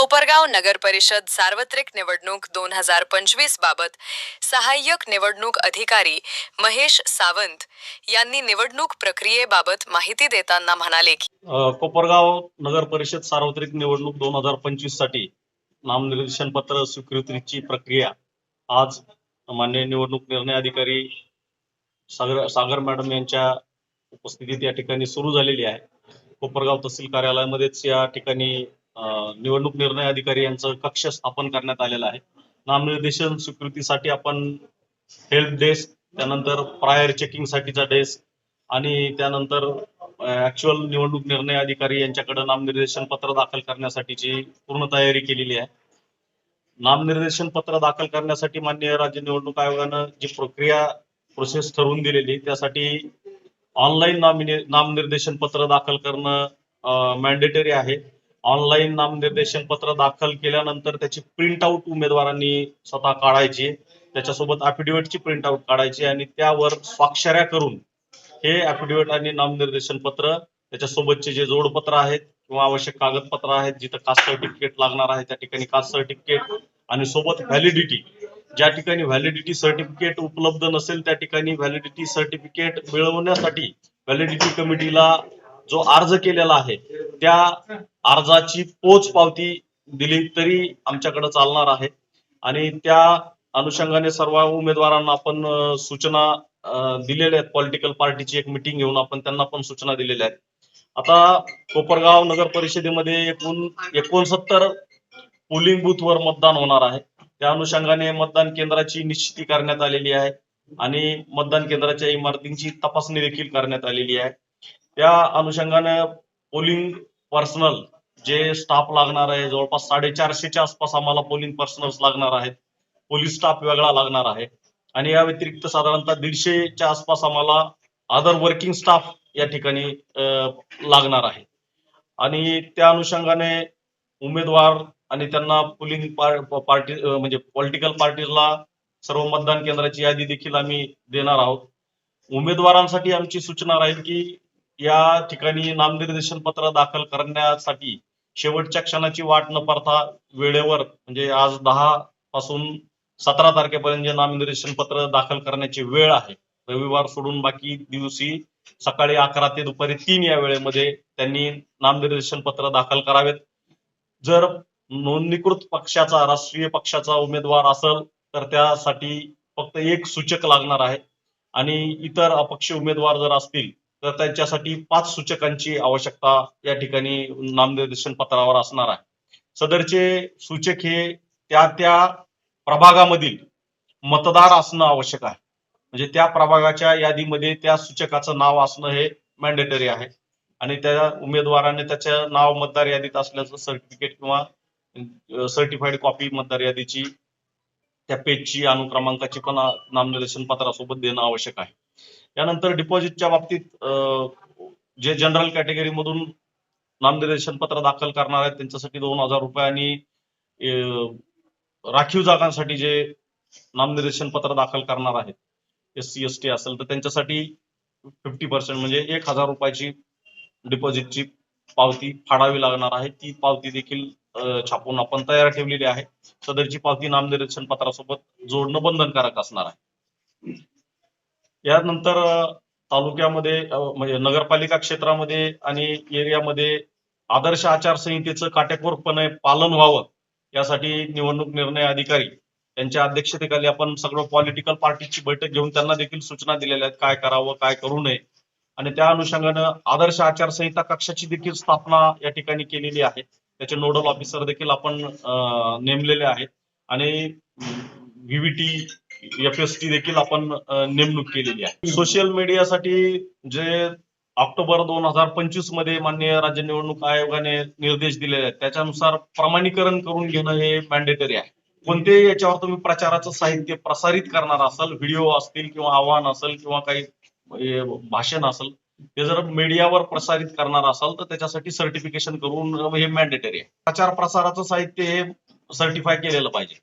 कोपरगाव नगर परिषद सार्वत्रिक निवडणूक दोन हजार पंचवीस बाबत सहाय्यक निवडणूक अधिकारी महेश सावंत यांनी निवडणूक प्रक्रियेबाबत माहिती देताना म्हणाले की कोपरगाव नगर परिषद सार्वत्रिक निवडणूक दोन हजार पंचवीससाठी नामनिर्देशन पत्र स्वीकृतीची प्रक्रिया. आज मान्य निवडणूक निर्णय अधिकारी सागर सागर मॅडम यांच्या उपस्थितीत या ठिकाणी सुरू झालेली आहे. कोपरगाव तहसील कार्यालयामध्येच या ठिकाणी निवडणूक निर्णय अधिकारी यांचं कक्ष स्थापन करण्यात आलेलं आहे. नामनिर्देशन स्वीकृतीसाठी आपण हेल्प डेस्क त्यानंतर प्रायर चेकिंग साठीचा डेस्क आणि त्यानंतर ऍक्च्युअल निवडणूक निर्णय अधिकारी यांच्याकडे नामनिर्देशन पत्र दाखल करण्यासाठीची पूर्ण तयारी केलेली आहे. नामनिर्देशन पत्र दाखल करण्यासाठी माननीय राज्य निवडणूक आयोगानं जी प्रक्रिया प्रोसेस ठरवून दिलेली त्यासाठी ऑनलाईन नामनिर्देशन पत्र दाखल करणं मॅन्डेटरी आहे. ऑनलाईन नामनिर्देशन पत्र दाखल केल्यानंतर त्याची प्रिंट आउट उमेदवारांनी स्वतः काढायची त्याच्यासोबत अफिडेव्हिटची प्रिंट आउट काढायची आणि त्यावर स्वाक्षऱ्या करून हे अफिडेव्हिट आणि नामनिर्देशन पत्र त्याच्यासोबतचे जे जोडपत्र आहेत किंवा आवश्यक कागदपत्र आहेत जिथं कास्ट सर्टिफिकेट लागणार आहे त्या ठिकाणी कास्ट सर्टिफिकेट आणि सोबत व्हॅलिडिटी ज्या ठिकाणी व्हॅलिडिटी सर्टिफिकेट उपलब्ध नसेल त्या ठिकाणी व्हॅलिडिटी सर्टिफिकेट मिळवण्यासाठी व्हॅलिडिटी कमिटीला जो अर्ज केलेला आहे त्या अर्जाची पोच पावती दिली तरी आमच्याकडे चालणार आहे. आणि त्या अनुषंगाने सर्व उमेदवारांना आपण सूचना दिलेल्या आहेत. पॉलिटिकल पार्टीची एक मिटिंग घेऊन आपण त्यांना पण सूचना दिलेल्या आहेत. आता कोपरगाव नगर परिषदेमध्ये एकूण एकोणसत्तर पोलिंग बूथवर मतदान होणार आहे. त्या अनुषंगाने मतदान केंद्राची निश्चिती करण्यात आलेली आहे. आणि मतदान केंद्राच्या इमारतींची तपासणी देखील करण्यात आलेली आहे. त्या अनुषंगाने पोलिंग पर्सनल जे स्टाफ लागणार आहे जवळपास साडेचारशेच्या आसपास आम्हाला पोलिंग पर्सनल्स लागणार आहेत. पोलीस स्टाफ वेगळा लागणार आहे. आणि या व्यतिरिक्त साधारणतः दीडशेच्या आसपास आम्हाला अदर वर्किंग स्टाफ या ठिकाणी लागणार आहे. आणि त्या अनुषंगाने उमेदवार आणि त्यांना पोलिंग पार्टी म्हणजे पॉलिटिकल पार्टीजला सर्व मतदान केंद्राची यादी देखील आम्ही देणार आहोत. उमेदवारांसाठी आमची सूचना राहील की या ठिकाणी नामनिर्देशन पत्र दाखल करण्यासाठी शेवटच्या क्षणाची वाट न पाहता वेळेवर म्हणजे आज दहा पासून सतरा तारखेपर्यंत जे नामनिर्देशन पत्र दाखल करण्याची वेळ आहे रविवार सोडून बाकी दिवशी सकाळी अकरा ते दुपारी तीन या वेळेमध्ये त्यांनी नामनिर्देशन पत्र दाखल करावेत. जर नोंदणीकृत पक्षाचा राष्ट्रीय पक्षाचा उमेदवार असेल तर त्यासाठी फक्त एक सूचक लागणार आहे. आणि इतर अपक्ष उमेदवार जर असतील तर त्यांच्यासाठी पाच सूचकांची आवश्यकता या ठिकाणी नामनिर्देशन पत्रावर असणार आहे. सदरचे सूचक हे त्या त्या प्रभागामधील मतदार असणं आवश्यक आहे. म्हणजे त्या प्रभागाच्या यादीमध्ये त्या सूचकाचं नाव असणं हे मॅन्डेटरी आहे. आणि त्या उमेदवाराने त्याचं नाव मतदार यादीत असल्याचं सर्टिफिकेट किंवा सर्टिफाईड कॉपी मतदार यादीची त्या पेजची अनुक्रमांकाची पण नामनिर्देशन पत्रासोबत देणं आवश्यक आहे. यानंतर डिपॉझिटच्या बाबतीत जे जनरल कॅटेगरी मधून नामनिर्देशन पत्र दाखल करणार आहेत त्यांच्यासाठी दोन हजार रुपये आणि राखीव जागांसाठी जे नामनिर्देशन पत्र दाखल करणार आहेत एस सी एस टी असेल तर त्यांच्यासाठी फिफ्टी पर्सेंट म्हणजे एक हजार रुपयाची डिपॉझिटची पावती फाडावी लागणार आहे. ती पावती देखील छापून आपण तयार ठेवलेली आहे. सदरची पावती नामनिर्देशन पत्रासोबत जोडणं बंधनकारक असणार आहे. यानंतर तालुक्यामध्ये म्हणजे नगरपालिका क्षेत्रामध्ये आणि एरियामध्ये आदर्श आचारसंहितेचं काटेकोरपणे पालन व्हावं यासाठी निवडणूक निर्णय अधिकारी त्यांच्या अध्यक्षतेखाली आपण सगळं पॉलिटिकल पार्टीची बैठक घेऊन त्यांना देखील सूचना दिलेल्या आहेत काय करावं काय करू नये. आणि त्या अनुषंगानं आदर्श आचारसंहिता कक्षाची देखील स्थापना या ठिकाणी केलेली आहे. त्याचे नोडल ऑफिसर देखील आपण नेमलेले आहेत. आणि व्हीव्हीटी एफ एस टी देखील आपण नेमणूक केलेली आहे. सोशल मीडियासाठी जे ऑक्टोबर दोन हजार पंचवीसमध्ये माननीय राज्य निवडणूक आयोगाने निर्देश दिलेले आहेत त्याच्यानुसार प्रमाणीकरण करून घेणं हे मॅन्डेटरी आहे. कोणतेही याच्यावर तुम्ही प्रचाराचं साहित्य प्रसारित करणार असाल व्हिडिओ असतील किंवा आव्हान असेल किंवा काही भाषण असेल ते जर मीडियावर प्रसारित करणार असाल तर त्याच्यासाठी सर्टिफिकेशन करून हे मॅन्डेटरी आहे. प्रचार प्रसाराचं साहित्य हे सर्टिफाय केलेलं पाहिजे.